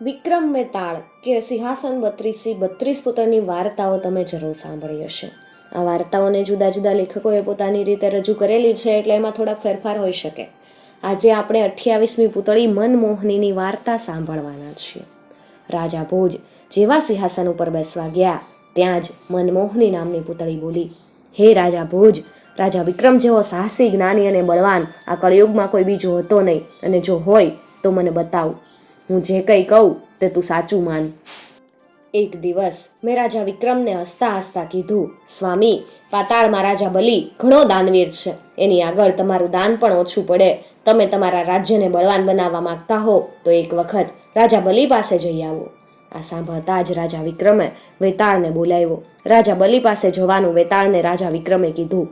વિક્રમ મેતાળ, કે સિંહાસન બત્રીસી બત્રીસ પુત્રની વાર્તાઓ તમે જરૂર સાંભળી હશે. આ વાર્તાઓને જુદા જુદા લેખકોએ પોતાની રીતે રજૂ કરેલી છે, એટલે એમાં થોડાક ફેરફાર હોઈ શકે. આજે આપણે અઠ્યાવીસમી પુતળી મનમોહનીની વાર્તા સાંભળવાના છીએ. રાજા ભોજ જેવા સિંહાસન ઉપર બેસવા ગયા, ત્યાં જ મનમોહની નામની પુતળી બોલી, હે રાજા ભોજ, રાજા વિક્રમ જેવો સાહસી, જ્ઞાની અને બળવાન આ કળયુગમાં કોઈ બીજો હતો નહીં, અને જો હોય તો મને બતાવ. હું જે કંઈ કહું તે તું સાચું માન. એક દિવસ મેં રાજા વિક્રમને હસતા હસતા કીધું, સ્વામી, પાતાળમાં રાજા બલી ઘણો દાનવીર છે. એની આગળ તમારું દાન પણ ઓછું પડે. તમે તમારા રાજ્યને બળવાન બનાવવા માંગતા હો, તો એક વખત રાજા બલી પાસે જઈ આવો. આ સાંભળતા જ રાજા વિક્રમે વેતાળને બોલાવ્યો. રાજા બલી પાસે જવાનું વેતાળને રાજા વિક્રમે કીધું,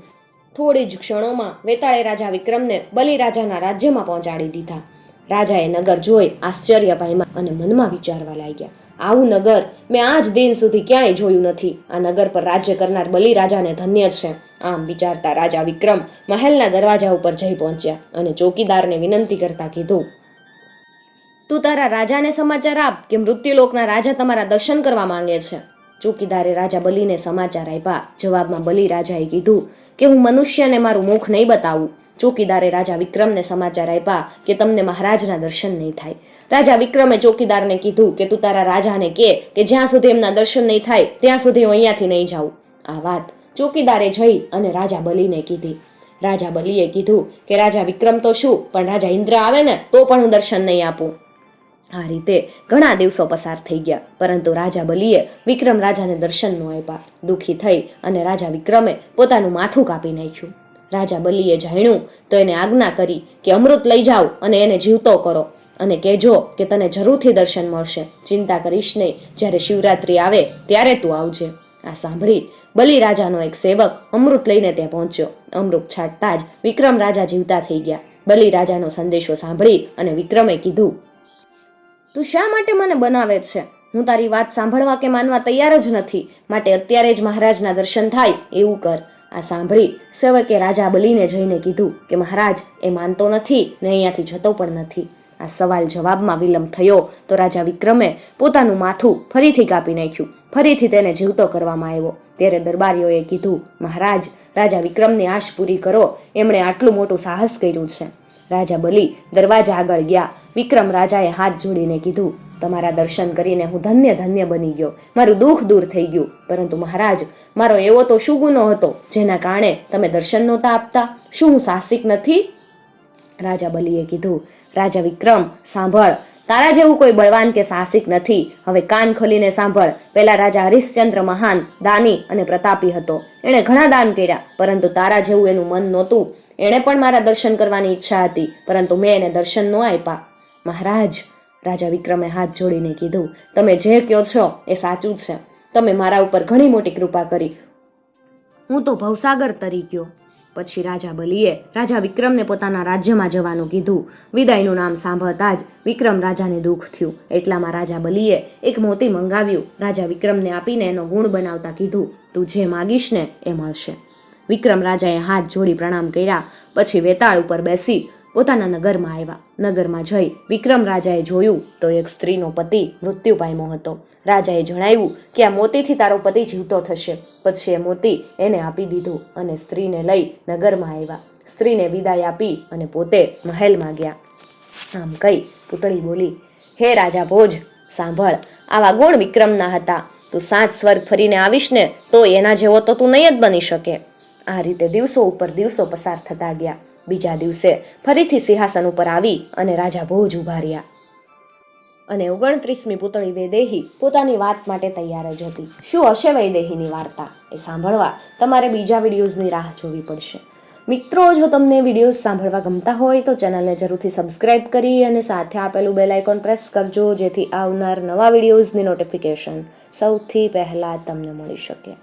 થોડી જ ક્ષણોમાં વેતાળે રાજા વિક્રમને બલિ રાજાના રાજ્યમાં પહોંચાડી દીધા. રાજાએ નગર જોઈ આશ્ચર્ય પામ્યા અને મનમાં વિચારવા લાગ્યા, આવું નગર મેં આજ દિન સુધી ક્યાંય જોયું નથી. આ નગર પર રાજ્ય કરનાર બલિ રાજાને ધન્ય છે. આમ વિચારતા રાજા વિક્રમ મહેલના દરવાજા ઉપર જઈ પહોંચ્યા અને ચોકીદારને વિનંતી કરતા કીધું, તું તારા રાજાને સમાચાર આપ કે મૃત્યુલોકના રાજા તમારા દર્શન કરવા માંગે છે. ચોકીદારે રાજા બલીને સમાચાર આપ્યા. જવાબમાં બલી રાજાએ કીધું કે, હું મનુષ્યને મારું મુખ નહીં બતાવું. ચોકીદારે રાજા વિક્રમને સમાચાર આપ્યા કે, તમને મહારાજના દર્શન નહીં થાય. રાજા વિક્રમે ચોકીદારને કીધું કે, તું તારા રાજાને કે કે, જ્યાં સુધી એમના દર્શન નહીં થાય, ત્યાં સુધી હું અહીંયાથી નહીં જાઉં. આ વાત ચોકીદારે જઈ અને રાજા બલીને કીધી. રાજા બલીએ કીધું કે, રાજા વિક્રમ તો શું? પણ રાજા ઇન્દ્ર આવે ને, તો પણ હું દર્શન નહીં આપું. આ રીતે ઘણા દિવસો પસાર થઈ ગયા. પરંતુ રાજા બલીએ વિક્રમ રાજાને દર્શન ન આપ્યા. દુઃખી થઈ અને રાજા વિક્રમે પોતાનું માથું કાપી નાખ્યું. રાજા બલીએ જાણ્યું, તો એને આજ્ઞા કરી કે અમૃત લઈ જાઓ અને એને જીવતો કરો અને કહેજો કે તને જરૂરથી દર્શન મળશે. ચિંતા કરીશ નહીં, જ્યારે શિવરાત્રિ આવે ત્યારે તું આવજે. આ સાંભળી બલિ રાજાનો એક સેવક અમૃત લઈને ત્યાં પહોંચ્યો. અમૃત છાંટતા જ વિક્રમ રાજા જીવતા થઈ ગયા. બલિ રાજાનો સંદેશો સાંભળી અને વિક્રમે કીધું તું શા માટે મને બનાવે છે? હું તારી વાત સાંભળવા કે માનવા તૈયાર જ નથી. માટે અત્યારે જ મહારાજના દર્શન થાય, એવું કર. આ સાંભળી સેવકે રાજા બલીને જઈને કીધું કે મહારાજ, એ માનતો નથી, ને અહીંયાથી જતો પણ નથી. આ સવાલ જવાબમાં વિલંબ થયો તો રાજા વિક્રમે પોતાનું માથું ફરીથી કાપી નાખ્યું. ફરીથી તેને જીવતો કરવામાં આવ્યો. ત્યારે દરબારીઓએ કીધું, મહારાજ, રાજા વિક્રમની આશ પૂરી કરો. એમણે આટલું મોટું સાહસ કર્યું છે. રાજા બલી દરવાજા આગળ ગયા. વિક્રમ રાજાએ હાથ જોડીને કીધું, તમારા દર્શન કરીને હું ધન્ય ધન્ય બની ગયો. મારું દુઃખ દૂર થઈ ગયું. પરંતુ મહારાજ, મારો એવો તો શું ગુનો હતો, જેના કારણે તમે દર્શન નહોતા આપતા? શું હું સાહસિક નથી? રાજા બલીએ કીધું, રાજા વિક્રમ, સાંભળ. તારા જેવું કોઈ બળવાન કે સાહસિક નથી. હવે કાન ખોલીને સાંભળ. પહેલા રાજા હરિશ્ચંદ્ર મહાન, દાની અને પ્રતાપી હતો. એણે ઘણા દાન કર્યા, પરંતુ તારા જેવું એનું મન નહોતું. એણે પણ મારા દર્શન કરવાની ઈચ્છા હતી, પરંતુ મેં એને દર્શન ન આપ્યા. મહારાજ, રાજા વિક્રમે હાથ જોડીને કીધું, તમે જે કહો છો એ સાચું છે. તમે મારા ઉપર ઘણી મોટી કૃપા કરી. હું તો ભવસાગર તરી ગયો. પછી રાજા બલીએ રાજા વિક્રમને પોતાના રાજ્યમાં જવાનું કીધું. વિદાયનું નામ સાંભળતા જ વિક્રમ રાજાને દુઃખ થયું. એટલામાં રાજા બલીએ એક મોતી મંગાવ્યું. રાજા વિક્રમને આપીને એનો ગુણ બનાવતા કીધું, તું જે માગીશ ને એ મળશે. વિક્રમ રાજાએ હાથ જોડી પ્રણામ કર્યા, પછી વેતાળ ઉપર બેસી પોતાના નગરમાં આવ્યા. નગરમાં જઈ વિક્રમ રાજાએ જોયું તો એક સ્ત્રીનો પતિ મૃત્યુ પામ્યો હતો. રાજાએ જણાવ્યું કે આ મોતીથી તારો પતિ જીવતો થશે. પછી એ મોતી એને આપી દીધું અને સ્ત્રીને લઈ નગરમાં આવ્યા. સ્ત્રીને વિદાય આપી અને પોતે મહેલમાં ગયા. આમ કહી પૂતળી બોલી, હે રાજા ભોજ, સાંભળ, આવા ગુણ વિક્રમના હતા. તું સાત સ્વર્ગ ફરીને આવીશ ને તો એના જેવો તો તું નહીં જ બની શકે. આ રીતે દિવસો ઉપર દિવસો પસાર થતા ગયા. બીજા દિવસે ફરીથી સિંહાસન ઉપર આવી અને રાજા ભોજ ઊભા રહ્યા. અને ઓગણત્રીસમી પુતળી વૈદેહી પોતાની વાત માટે તૈયાર જ હતી. શું હશે વૈદેહીની વાર્તા? એ સાંભળવા તમારે બીજા વિડીયોઝની રાહ જોવી પડશે. મિત્રો, જો તમને વિડીયોઝ સાંભળવા ગમતા હોય તો ચેનલને જરૂરથી સબસ્ક્રાઇબ કરી અને સાથે આપેલું બેલ આઇકોન પ્રેસ કરજો જેથી આવનાર નવા વિડીયોઝની નોટિફિકેશન સૌથી પહેલાં તમને મળી શકે.